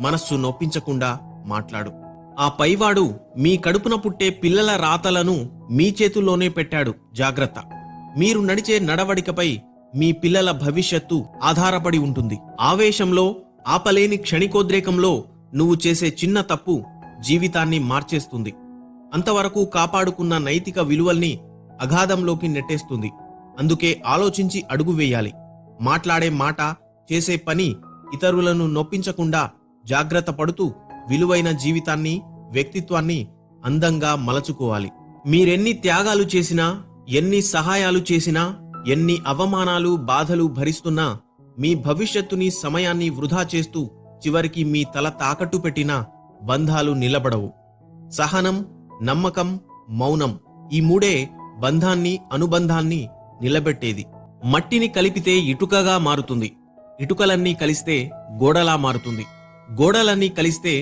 మనస్సు నొప్పించకుండా మాట్లాడు. ఆ పైవాడు మీ కడుపున పుట్టే పిల్లల రాతలను మీ చేతుల్లోనే పెట్టాడు. జాగ్రత్త. మీరు నడిచే నడవడికపై మీ పిల్లల భవిష్యత్తు ఆధారపడి ఉంటుంది. ఆవేశంలో ఆపలేని క్షణికోద్రేకంలో నువ్వు చేసే చిన్న తప్పు జీవితాన్ని మార్చేస్తుంది. అంతవరకు కాపాడుకున్న నైతిక విలువల్ని అగాధంలోకి నెట్టేస్తుంది. అందుకే ఆలోచించి అడుగు వేయాలి. మాట్లాడే మాట చేసే పని ఇతరులను నొప్పించకుండా జాగ్రత్త పడుతూ విలువైన జీవితాన్ని వ్యక్తిత్వాన్ని అందంగా మలచుకోవాలి. మీరెన్ని త్యాగాలు చేసినా ఎన్ని సహాయాలు చేసినా ఎన్ని అవమానాలు బాధలు భరిస్తున్నా మీ భవిష్యత్తుని సమయాన్ని వృధా చేస్తూ చివరికి మీ తల తాకట్టు పెట్టినా బంధాలు నిలబడవు. సహనం నమ్మకం మౌనం ఈ మూడే బంధాన్ని అనుబంధాన్ని నిలబెట్టేది. మట్టిని కలిపితే ఇటుకగా మారుతుంది. ఇటుకలన్నీ కలిస్తే గోడలా మారుతుంది. గోడలన్నీ కలిస్తే